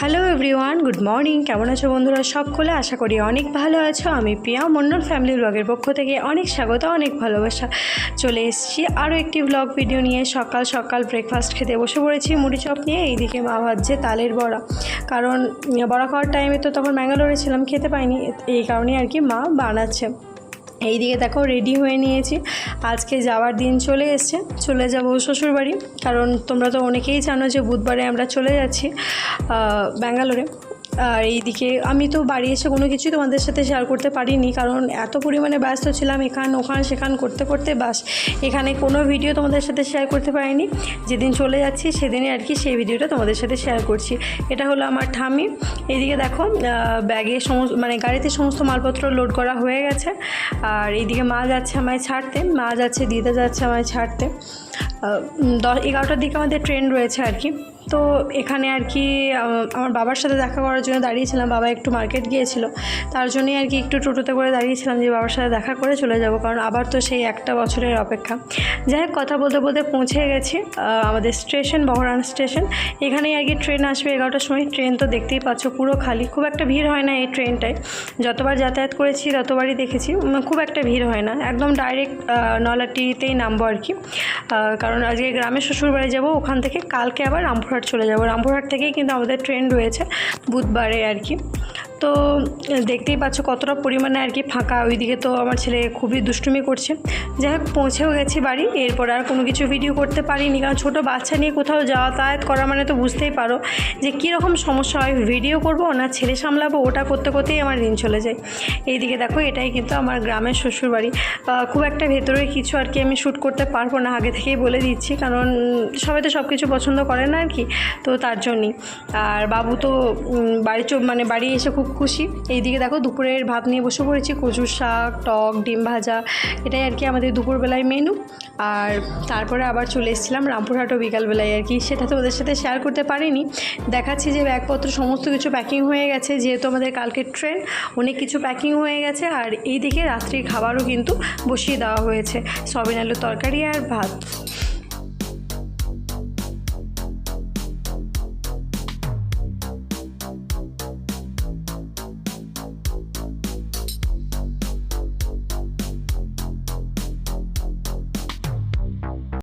Hello everyone good morning কেমন আছো বন্ধুরা? সকলে আশা করি অনেক ভালো আছো। আমি প্রিয়া মন্ডল ফ্যামিলি ব্লগের পক্ষ থেকে অনেক স্বাগত, অনেক ভালোবাসা। চলে এসেছি আরও একটি ব্লগ ভিডিও নিয়ে। সকাল সকাল ব্রেকফাস্ট খেতে বসে পড়েছি মুড়ি চপ নিয়ে, এইদিকে মা ভাজছে তালের বড়া। কারণ বড়া খাওয়ার টাইমে তো তখন ব্যাঙ্গালোরে ছিলাম, খেতে পাইনি। এই কারণে আর কি মা বানাচ্ছে। এইদিকে দেখো রেডি হয়ে নিয়েছি। আজকে যাওয়ার দিন চলে এসছে, চলে যাব শ্বশুরবাড়ি। কারণ তোমরা তো অনেকেই জানো যে বুধবারে আমরা চলে যাচ্ছি ব্যাঙ্গালোরে। আর এইদিকে আমি তো বাড়ি এসে কোনো কিছুই তোমাদের সাথে শেয়ার করতে পারিনি, কারণ এত পরিমাণে ব্যস্ত ছিলাম এখান, ওখান, সেখান করতে করতে, বাস এখানে কোনো ভিডিও তোমাদের সাথে শেয়ার করতে পারিনি। যেদিন চলে যাচ্ছি সেদিনে আর কি সেই ভিডিওটা তোমাদের সাথে শেয়ার করছি। এটা হলো আমার ঠামি এইদিকে দেখো ব্যাগে সমস্ত মানে গাড়িতে সমস্ত মালপত্র লোড করা হয়ে গেছে। আর এইদিকে মা যাচ্ছে আমায় ছাড়তে, মা যাচ্ছে, দিদা যাচ্ছে আমায় ছাড়তে। দশ, এগারোটার দিকে আমাদের ট্রেন রয়েছে আর কি। তো এখানে আর কি আমার বাবার সাথে দেখা করার জন্য দাঁড়িয়েছিলাম। বাবা একটু মার্কেট গিয়েছিল। তার জন্যই আর কি একটু টোটোতে করে দাঁড়িয়েছিলাম যে বাবার সাথে দেখা করে চলে যাব, কারণ আবার তো সেই একটা বছরের অপেক্ষা। যাই হোক, কথা বলতে বলতে পৌঁছে গেছি আমাদের স্টেশন বহরান স্টেশন এখানেই আর কি ট্রেন আসবে এগারোটার সময়। ট্রেন তো দেখতেই পাচ্ছ, পুরো খালি। খুব একটা ভিড় হয় না এই ট্রেনটায় যতবার যাতায়াত করেছি, ততবারই দেখেছি। খুব একটা ভিড় হয় না। একদম ডাইরেক্ট নলাটিতেই নামবো আর কি। কারণ আজকে গ্রামের শ্বশুরবাড়ি যাব, ওখান থেকে কালকে আবার রামপুরহাট চলে যাব। রামপুরহাট থেকেই কিন্তু আমাদের ট্রেন রয়েছে। বুধবারে আর কি। তো দেখতেই পাচ্ছ কতটা পরিমাণে আর কি ফাঁকা। ওইদিকে তো আমার ছেলে খুবই দুষ্টুমি করছে। যাই হোক পৌঁছেও গেছি বাড়ি। এরপর আর কোনো কিছু ভিডিও করতে পারিনি। কারণ ছোটো বাচ্চা নিয়ে কোথাও যাতায়াত করা মানে তো বুঝতেই পারো যে কীরকম সমস্যা হয়। ভিডিও করব না ছেলে সামলাবো ওটা করতে করতেই আমার দিন চলে যায়। এইদিকে দেখো এটাই কিন্তু আমার গ্রামের শ্বশুরবাড়ি। আহ, খুব একটা ভেতরে কিছু আর কি আমি শ্যুট করতে পারব না আগে থেকেই বলে দিচ্ছি। কারণ সবাই তো সব কিছু পছন্দ করে না আর কি তো তার জন্যই। আর বাবু তো বাড়ি মানে বাড়ি এসে খুব খুশি। এইদিকে দেখো দুপুরের ভাত নিয়ে বসে পড়েছি, কচুর শাক, টক, ডিম ভাজা, এটাই আর কি আমাদের দুপুরবেলায় মেনু আর তারপরে আবার চলে এসেছিলাম রামপুরহাটও বিকালবেলায় আর কি, সেটা তো ওদের সাথে শেয়ার করতে পারিনি। দেখাচ্ছি যে ব্যাগপত্র, সমস্ত কিছু প্যাকিং হয়ে গেছে, যেহেতু আমাদের কালকে ট্রেন অনেক কিছু প্যাকিং হয়ে গেছে। আর এই দিকে রাত্রির খাবারও কিন্তু বসিয়ে দেওয়া হয়েছে, সবিন আলুর তরকারি আর ভাত।